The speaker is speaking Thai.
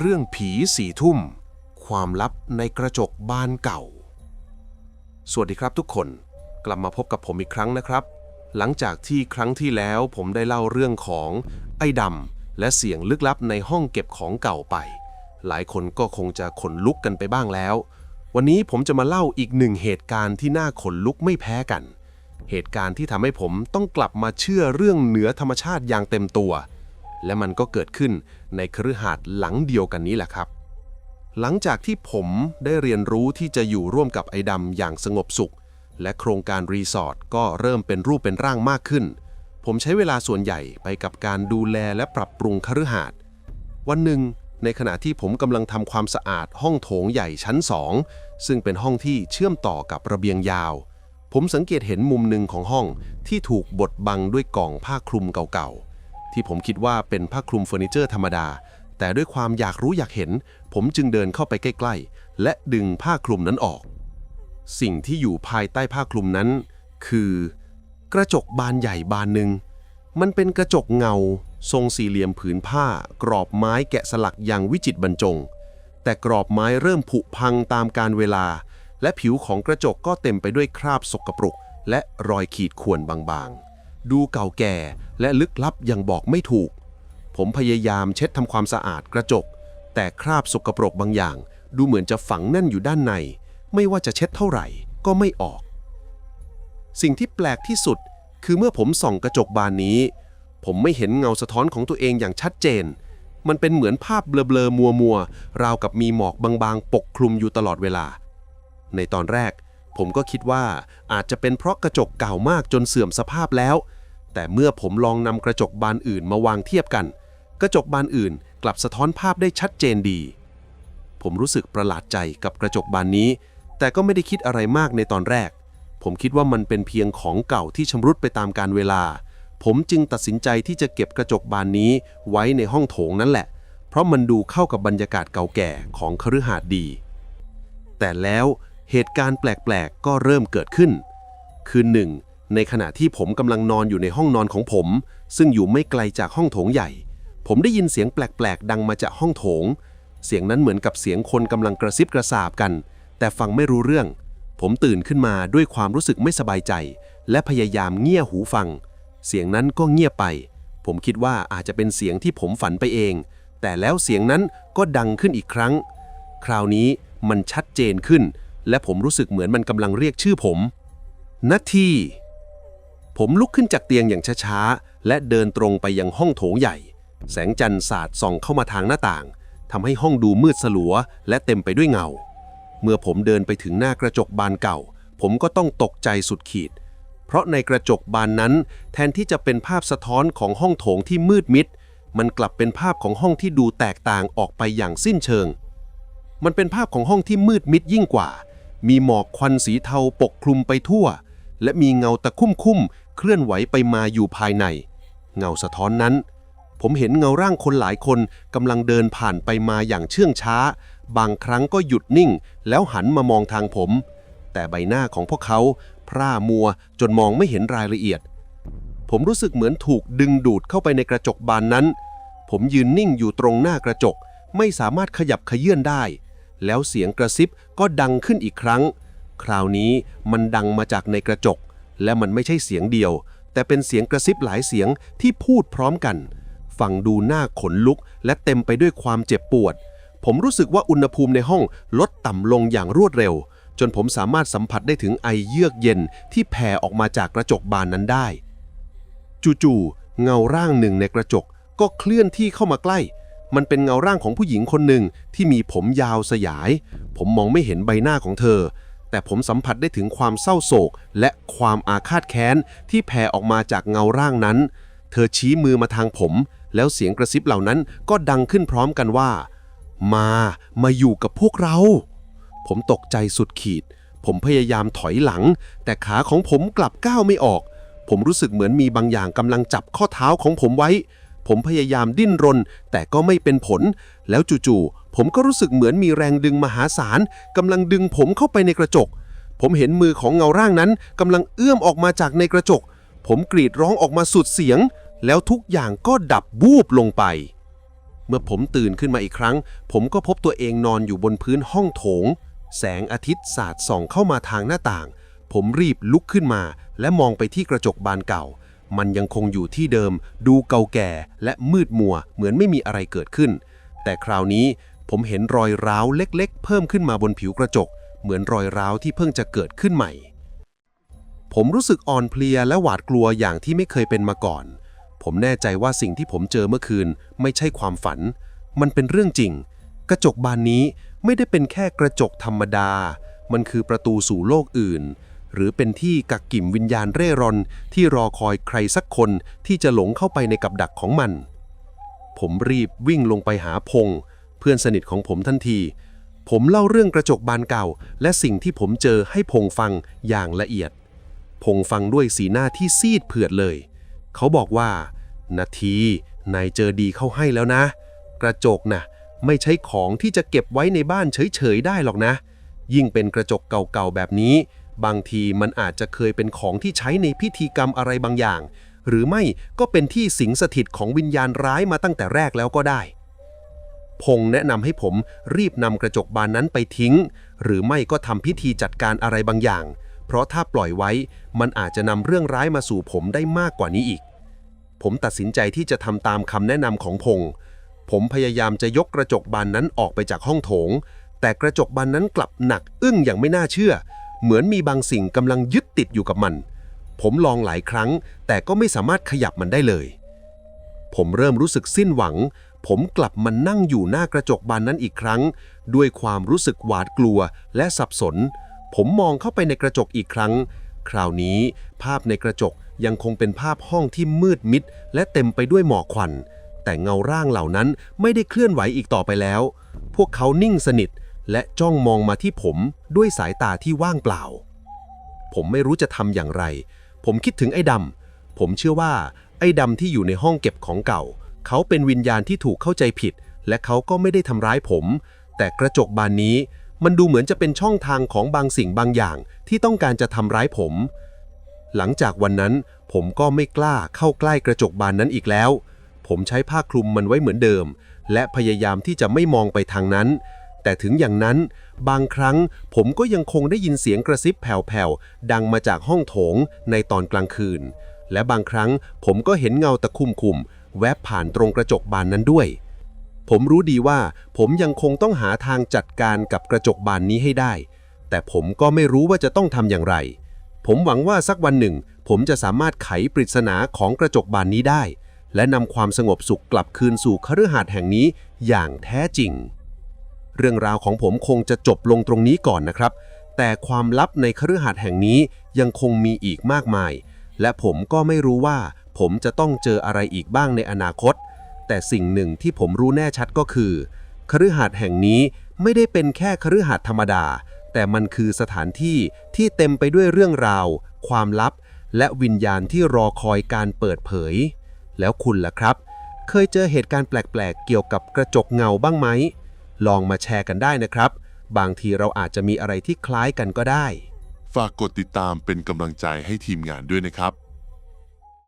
เรื่องผีสี่ทุ่ม ความลับในกระจกบานเก่า สวัสดีครับทุกคน กลับมาพบกับผมอีกครั้งนะครับ หลังจากที่ครั้งที่แล้วผมได้เล่าเรื่องของไอ้ดำและเสียงลึกลับในห้องเก็บของเก่าไป หลายคนก็คงจะขนลุกกันไปบ้างแล้ว วันนี้ผมจะมาเล่าอีกหนึ่งเหตุการณ์ที่น่าขนลุกไม่แพ้กัน เหตุการณ์ที่ทำให้ผมต้องกลับมาเชื่อเรื่องเหนือธรรมชาติอย่างเต็มตัว และมันก็เกิดขึ้นในคฤหาสน์หลังเดียวกันนี้แหละครับ หลังจากที่ผมได้เรียนรู้ที่จะอยู่ร่วมกับไอ้ดำอย่างสงบสุข และโครงการรีสอร์ทก็เริ่มเป็นรูปเป็นร่างมากขึ้น ผมใช้เวลาส่วนใหญ่ไปกับการดูแลและปรับปรุงคฤหาสน์วันหนึ่งในขณะที่ผมกำลังทำความสะอาดห้องโถงใหญ่ชั้นสองซึ่งเป็นห้องที่เชื่อมต่อกับระเบียงยาว ผมสังเกตเห็นมุมหนึ่งของห้องที่ถูกบดบังด้วยกล่องผ้าคลุมเก่าๆ ที่ผมคิดว่าเป็นผ้าคลุมเฟอร์นิเจอร์ธรรมดา แต่ด้วยความอยากรู้อยากเห็น ผมจึงเดินเข้าไปใกล้ๆ และดึงผ้าคลุมนั้นออก สิ่งที่อยู่ภายใต้ผ้าคลุมนั้น คือ กระจกบานใหญ่บานหนึ่งมันเป็นกระจกเงา ทรงสี่เหลี่ยมผืนผ้า กรอบไม้แกะสลักอย่างวิจิตรบรรจง แต่กรอบไม้เริ่มผุพังตามการเวลา และผิวของกระจกก็เต็มไปด้วยคราบสกปรกและรอยขีดข่วนบางๆ ดูเก่าแก่และลึกลับอย่างบอกไม่ถูก ผมพยายามเช็ดทำความสะอาดกระจก แต่คราบสกปรกบางอย่าง ดูเหมือนจะฝังแน่นอยู่ด้านใน ไม่ว่าจะเช็ดเท่าไหร่ก็ไม่ออก สิ่งที่แปลกที่สุด คือเมื่อผมส่องกระจกบานนี้ ผมไม่เห็นเงาสะท้อนของตัวเองอย่างชัดเจน มันเป็นเหมือนภาพเบลอๆมัวมัวๆราวกับมีหมอกบางๆ ปกคลุมอยู่ตลอดเวลา ในตอนแรก ผมก็คิดว่าอาจจะเป็นเพราะกระจกเก่ามากจนเสื่อมสภาพแล้ว แต่เมื่อผมลองนำกระจกบานอื่นมาวางเทียบกัน กระจกบานอื่นกลับสะท้อนภาพได้ชัดเจนดี ผมรู้สึกประหลาดใจกับกระจกบานนี้ แต่ก็ไม่ได้คิดอะไรมากในตอนแรก ผมคิดว่ามันเป็นเพียงของเก่าที่ชำรุดไปตามกาลเวลา ผมจึงตัดสินใจที่จะเก็บกระจกบานนี้ไว้ในห้องโถงนั่นแหละ เพราะมันดูเข้ากับบรรยากาศเก่าแก่ของคฤหาสน์ดี แต่แล้ว เหตุการณ์แปลกๆ ก็เริ่มเกิดขึ้น คืนหนึ่งในขณะที่ผมกำลังนอนอยู่ในห้องนอนของผม ซึ่งอยู่ไม่ไกลจากห้องโถงใหญ่ ผมได้ยินเสียงแปลกๆ ดังมาจากห้องโถง เสียงนั้นเหมือนกับเสียงคนกำลังกระซิบกระซาบกัน แต่ฟังไม่รู้เรื่อง ผมตื่นขึ้นมาด้วยความรู้สึกไม่สบายใจ และพยายามเงี่ยหูฟัง เสียงนั้นก็เงียบไป ผมคิดว่าอาจจะเป็นเสียงที่ผมฝันไปเอง แต่แล้วเสียงนั้นก็ดังขึ้นอีกครั้ง คราวนี้มันชัดเจนขึ้น และผมรู้สึกเหมือนมันกำลังเรียกชื่อผมนาทีผมลุกขึ้นจากเตียงอย่างช้าๆ และเดินตรงไปยังห้องโถงใหญ่ แสงจันทร์สาดส่องเข้ามาทางหน้าต่างทำให้ห้องดูมืดสลัว และเต็มไปด้วยเงา เมื่อผมเดินไปถึงหน้ากระจกบานเก่า ผมก็ต้องตกใจสุดขีด เพราะในกระจกบานนั้น แทนที่จะเป็นภาพสะท้อนของห้องโถงที่มืดมิด มันกลับเป็นภาพของห้องที่ดูแตกต่างออกไปอย่างสิ้นเชิง มันเป็นภาพของห้องที่มืดมิดยิ่งกว่า มีหมอกควันสีเทาปกคลุมไปทั่ว และมีเงาตะคุ่มคุ่มเคลื่อนไหวไปมาอยู่ภายใน เงาสะท้อนนั้น ผมเห็นเงาร่างคนหลายคนกำลังเดินผ่านไปมาอย่างเชื่องช้า บางครั้งก็หยุดนิ่ง แล้วหันมามองทางผม แต่ใบหน้าของพวกเขา พร่ามัวจนมองไม่เห็นรายละเอียด ผมรู้สึกเหมือนถูกดึงดูดเข้าไปในกระจกบานนั้น ผมยืนนิ่งอยู่ตรงหน้ากระจก ไม่สามารถขยับขยื่นได้ แล้วเสียงกระซิบก็ดังขึ้นอีกครั้ง คราวนี้มันดังมาจากในกระจก และมันไม่ใช่เสียงเดียว แต่เป็นเสียงกระซิบหลายเสียงที่พูดพร้อมกัน ฟังดูหน้าขนลุก และเต็มไปด้วยความเจ็บปวด ผมรู้สึกว่าอุณหภูมิในห้องลดต่ำลงอย่างรวดเร็ว จนผมสามารถสัมผัสได้ถึงไอเยือกเย็นที่แผ่ออกมาจากกระจกบานนั้นได้ จู่ๆเงาร่างหนึ่งในกระจกก็เคลื่อนที่เข้ามาใกล้ มันเป็นเงาร่างของผู้หญิงคนหนึ่งที่มีผมยาวสยาย ผมมองไม่เห็นใบหน้าของเธอ แต่ผมสัมผัสได้ถึงความเศร้าโศก และความอาฆาตแค้นที่แผ่ออกมาจากเงาร่างนั้น เธอชี้มือมาทางผม แล้วเสียงกระซิบเหล่านั้นก็ดังขึ้นพร้อมกันว่า มา มาอยู่กับพวกเรา ผมตกใจสุดขีด ผมพยายามถอยหลัง แต่ขาของผมกลับก้าวไม่ออก ผมรู้สึกเหมือนมีบางอย่างกำลังจับข้อเท้าของผมไว้ ผมพยายามดิ้นรน แต่ก็ไม่เป็นผล แล้วจู่ๆผมก็รู้สึกเหมือนมีแรงดึงมหาศาลกำลังดึงผมเข้าไปในกระจก ผมเห็นมือของเงาร่างนั้นกำลังเอื้อมออกมาจากในกระจก ผมกรีดร้องออกมาสุดเสียง แล้วทุกอย่างก็ดับบูบลงไป เมื่อผมตื่นขึ้นมาอีกครั้ง ผมก็พบตัวเองนอนอยู่บนพื้นห้องโถง แสงอาทิตย์สาดส่องเข้ามาทางหน้าต่าง ผมรีบลุกขึ้นมา และมองไปที่กระจกบานเก่า มันยังคงอยู่ที่เดิม ดูเก่าแก่และมืดมัว เหมือนไม่มีอะไรเกิดขึ้น แต่คราวนี้ผมเห็นรอยร้าวเล็กๆ เพิ่มขึ้นมาบนผิวกระจก เหมือนรอยร้าวที่เพิ่งจะเกิดขึ้นใหม่ ผมรู้สึกอ่อนเพลียและหวาดกลัวอย่างที่ไม่เคยเป็นมาก่อน ผมแน่ใจว่าสิ่งที่ผมเจอเมื่อคืน ไม่ใช่ความฝัน มันเป็นเรื่องจริง กระจกบานนี้ไม่ได้เป็นแค่กระจกธรรมดา มันคือประตูสู่โลกอื่น หรือเป็นที่กักกิ่มวิญญาณเร่ร่อนที่รอคอยใครสักคนที่จะหลงเข้าไปในกับดักของมัน ผมรีบวิ่งลงไปหาพง เพื่อนสนิทของผมทันที ผมเล่าเรื่องกระจกบานเก่า และสิ่งที่ผมเจอให้พงฟังอย่างละเอียด พงฟังด้วยสีหน้าที่ซีดเผือดเลย เขาบอกว่า นาทีนายเจอดีเข้าให้แล้วนะ กระจกน่ะไม่ใช่ของที่จะเก็บไว้ในบ้านเฉยๆได้หรอกนะ ยิ่งเป็นกระจกเก่าๆแบบนี้ บางทีมันอาจจะเคยเป็นของที่ใช้ในพิธีกรรมอะไรบางอย่าง หรือไม่ก็เป็นที่สิงสถิตของวิญญาณร้ายมาตั้งแต่แรกแล้วก็ได้ พงแนะนำให้ผมรีบนำกระจกบานนั้นไปทิ้ง หรือไม่ก็ทำพิธีจัดการอะไรบางอย่าง เพราะถ้าปล่อยไว้ มันอาจจะนำเรื่องร้ายมาสู่ผมได้มากกว่านี้อีก ผมตัดสินใจที่จะทำตามคำแนะนำของพงผมพยายามจะยกกระจกบานนั้นออกไปจากห้องโถง แต่กระจกบานนั้นกลับหนักอึ้งอย่างไม่น่าเชื่อ เหมือนมีบางสิ่งกำลังยึดติดอยู่กับมัน ผมลองหลายครั้ง แต่ก็ไม่สามารถขยับมันได้เลย ผมเริ่มรู้สึกสิ้นหวัง ผมกลับมานั่งอยู่หน้ากระจกบานนั้นอีกครั้ง ด้วยความรู้สึกหวาดกลัวและสับสน ผมมองเข้าไปในกระจกอีกครั้ง คราวนี้ภาพในกระจกยังคงเป็นภาพห้องที่มืดมิด และเต็มไปด้วยหมอกควัน แต่เงาร่างเหล่านั้นไม่ได้เคลื่อนไหวอีกต่อไปแล้ว พวกเขานิ่งสนิท และจ้องมองมาที่ผมด้วยสายตาที่ว่างเปล่า ผมไม่รู้จะทำอย่างไร ผมคิดถึงไอ้ดำ ผมเชื่อว่า ไอ้ดำที่อยู่ในห้องเก็บของเก่า เขาเป็นวิญญาณที่ถูกเข้าใจผิด และเขาก็ไม่ได้ทำร้ายผม แต่กระจกบานนี้ มันดูเหมือนจะเป็นช่องทางของบางสิ่งบางอย่างที่ต้องการจะทำร้ายผม หลังจากวันนั้น ผมก็ไม่กล้าเข้าใกล้กระจกบานนั้นอีกแล้ว ผมใช้ผ้าคลุมมันไว้เหมือนเดิม และพยายามที่จะไม่มองไปทางนั้น แต่ถึงอย่างนั้น บางครั้งผมก็ยังคงได้ยินเสียงกระซิบแผ่วๆ ดังมาจากห้องโถงในตอนกลางคืน และบางครั้งผมก็เห็นเงาตะคุ่มคุมแวบผ่านตรงกระจกบานนั้นด้วย ผมรู้ดีว่าผมยังคงต้องหาทางจัดการกับกระจกบานนี้ให้ได้ แต่ผมก็ไม่รู้ว่าจะต้องทำอย่างไร ผมหวังว่าสักวันหนึ่ง ผมจะสามารถไขปริศนาของกระจกบานนี้ได้ และนำความสงบสุขกลับคืนสู่คฤหาสน์แห่งนี้อย่างแท้จริง เรื่องราวของผมคงจะจบลงตรงนี้ก่อนนะครับ แต่ความลับในคฤหาสน์แห่งนี้ยังคงมีอีกมากมาย และผมก็ไม่รู้ว่า ผมจะต้องเจออะไรอีกบ้างในอนาคต แต่สิ่งหนึ่งที่ผมรู้แน่ชัดก็คือคฤหาสน์แห่งนี้ไม่ได้เป็นแค่คฤหาสน์ธรรมดา แต่มันคือสถานที่ที่เต็มไปด้วยเรื่องราว ความลับ และวิญญาณที่รอคอยการเปิดเผย แล้วคุณล่ะครับ เคยเจอเหตุการณ์แปลกๆ เกี่ยวกับกระจกเงาบ้างไหม ลองมาแชร์กันได้นะครับ บางทีเราอาจจะมีอะไรที่คล้ายกันก็ได้ ฝากกดติดตามเป็นกำลังใจให้ทีมงานด้วยนะครับ